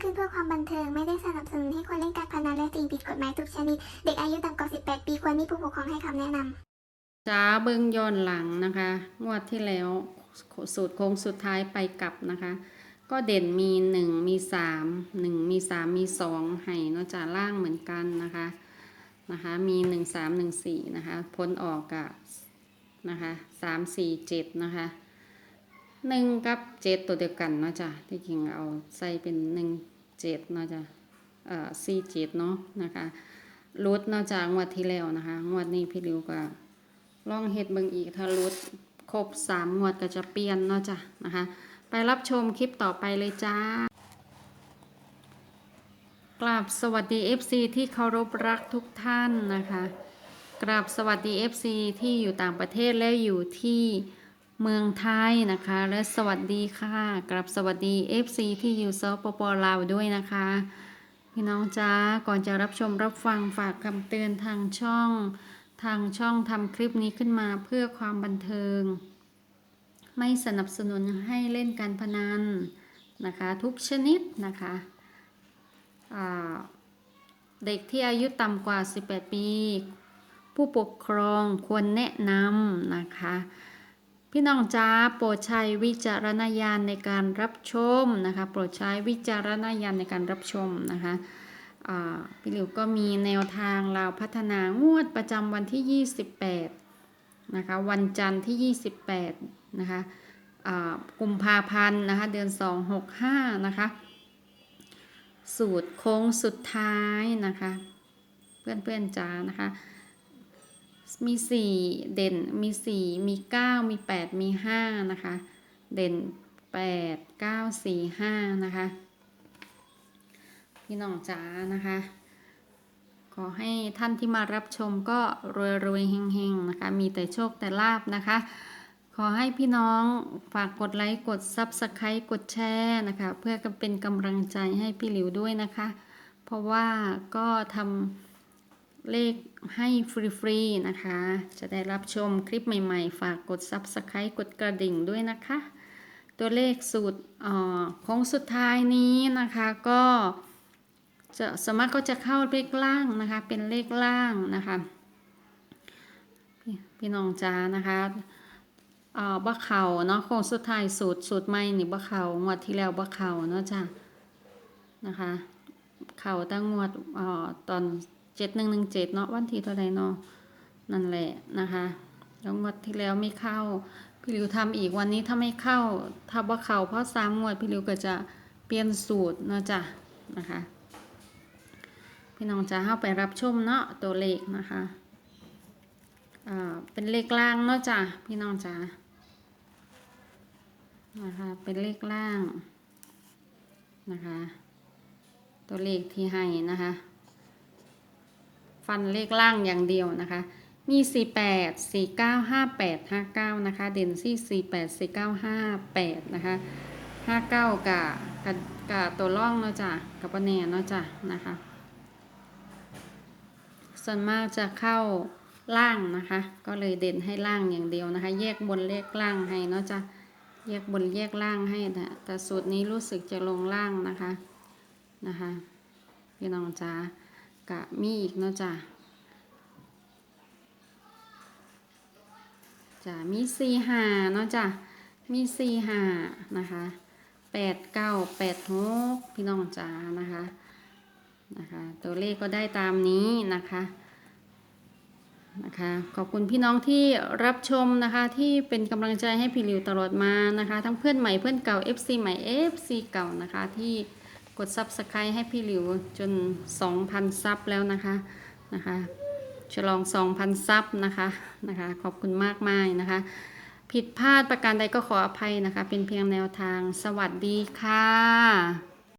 เพื่อความบันเทิง ไม่ได้สนับสนุนให้คนเล่นการพนันและสิ่งผิดกฎหมายทุกชนิด เด็กอายุต่ำกว่า 18 ปีควรมีผู้ปกครองให้คำแนะนำจ้าเบิ้งย้อนหลังนะคะ งวดที่แล้วสูตรโค้งสุดท้ายไปกลับนะคะ ก็เด่นมีหนึ่งมีสามหนึ่งมีสามมีสองให้เนอกจากล่างเหมือนกันนะคะนะคะมีหนึ่งสามหนึ่งสี่นะคะพ้นออกกับนะคะสามสี่เจ็ดนะคะ หนึ่งกับเจ็ดตัวเดียวกันเนาะจ้ะที่จริงเอาใส่เป็นหนึ่งเจ็ดเนาะจ้ะเอ่อสี่เจ็ดเนาะนะคะรุดเนอกจากงวดที่แล้วนะคะ งวดนี้พี่ริวก็ลองเฮ็ดเบิ่งอีกถ้ารุดครบสามงวดก็จะเปลี่ยนเนาะจ้ะนะคะ ไปรับชมคลิปต่อไปเลยจ้ากราบสวัสดี FC ที่เคารพรักทุกท่านนะคะกราบสวัสดี FC ที่อยู่ต่างประเทศและอยู่ที่ เมืองไทยนะคะ และสวัสดีค่ะกราบสวัสดี FC ที่อยู่สปปลาวด้วยนะคะ พี่น้องจ้าก่อนจะรับชมรับฟังฝากคำเตือนทางช่อง ทางช่องทำคลิปนี้ขึ้นมาเพื่อความบันเทิง ไม่สนับสนุนให้เล่นการพนันนะคะ ทุกชนิดนะคะเด็กที่อายุต่ำกว่า 18 ปี ผู้ปกครองควรแนะนำนะคะ พี่น้องจ้าโปรดใช้วิจารณญาณในการรับชมนะคะโปรดใช้วิจารณญาณในการรับชมนะคะพี่หลิวก็มีแนวทางเราพัฒนางวดประจำวันที่ 28นะคะวันจันทร์ที่ 28นะคะกุมภาพันธ์นะคะเดือน 265นะคะสูตรโค้งสุดท้ายนะคะ เพื่อนๆจ้านะคะ มี4เด่นมี4มี9มี8มี5นะคะ เด่น8 9 4 5นะคะ พี่น้องจ๋านะคะ ขอให้ท่านที่มารับชมก็รวยรวยเฮงๆนะคะ มีแต่โชคแต่ลาบนะคะ ขอให้พี่น้องฝากกดไลค์กด Subscribe กดแชร์นะคะ เพื่อเป็นกำลังใจให้พี่หลิวด้วยนะคะ เพราะว่าก็ทำ เลขให้ฟรีๆนะคะ จะได้รับชมคลิปใหม่ๆ ฝากกด Subscribe กดกระดิ่งด้วยนะคะ ตัวเลขสูตรออของสุดท้ายนี้นะคะก็จะสามารถก็จะเข้าเลขล่างนะคะ เป็นเลขล่างนะคะพี่น้องจ้านะคะเออบ่เข่าเนาะโค้งสุดท้ายสูตรสูตรใหม่นี่บ่เข่างวดที่แล้วบ่เขาเนาะจ้านะคะ เข่าตั้งงวดออตอน เจ็ดหนึ่งหนึ่งเจ็ดเนาะวันที่เท่าไรเนาะนั่นแหละนะคะแล้วงวดที่แล้วไม่เข้า พี่ลิวทำอีกวันนี้ถ้าไม่เข้าถ้าบ่าเข่าเพราะสามงวดพี่ลิวก็จะเปลี่ยนสูตรเนาะจ้ะนะคะ พี่น้องจะเข้าไปรับชมเนาะตัวเลขนะคะอ่าเป็นเลขล่างเนาะจ้ะพี่น้องจ้านะคะเป็นเลขล่างนะคะ ตัวเลขที่ให้นะคะ ฟันเลขล่างอย่างเดียวนะคะ มี 48 49 58 59 นะคะ เด่นที่48 49 58 นะคะ 59 กับกับกับตัวร่องเนาะจ้ะกับปะแนนเนาะจ้ะนะคะ ส่วนมากจะเข้าล่างนะคะ ก็เลยเด่นให้ล่างอย่างเดียวนะคะ แยกบนเลขล่างให้เนาะจ้ะแยกบนแยกล่างให้นะแต่สูตรนี้รู้สึกจะลงล่างนะคะนะคะพี่น้องจ้า กะมีอีกเนาะจ้ะจ้ะมีสี่หาเนาะจ้ะมีสี่หานะคะแปดเก้าแปดหกพี่น้องจ้านะคะนะคะตัวเลขก็ได้ตามนี้นะคะนะคะขอบคุณพี่น้องที่รับชมนะคะที่เป็นกำลังใจให้พี่ลิวตลอดมานะคะ ทั้งเพื่อนใหม่เพื่อนเก่า FC ใหม่ FC เก่านะคะที่ กด Subscribe ให้พี่หลิวจน 2,000 ซับแล้วนะคะนะคะฉลอง 2,000 ซับนะคะนะคะ ขอบคุณมากมายนะคะ ผิดพลาดประการใดก็ขออภัยนะคะ เป็นเพียงแนวทางสวัสดีค่ะ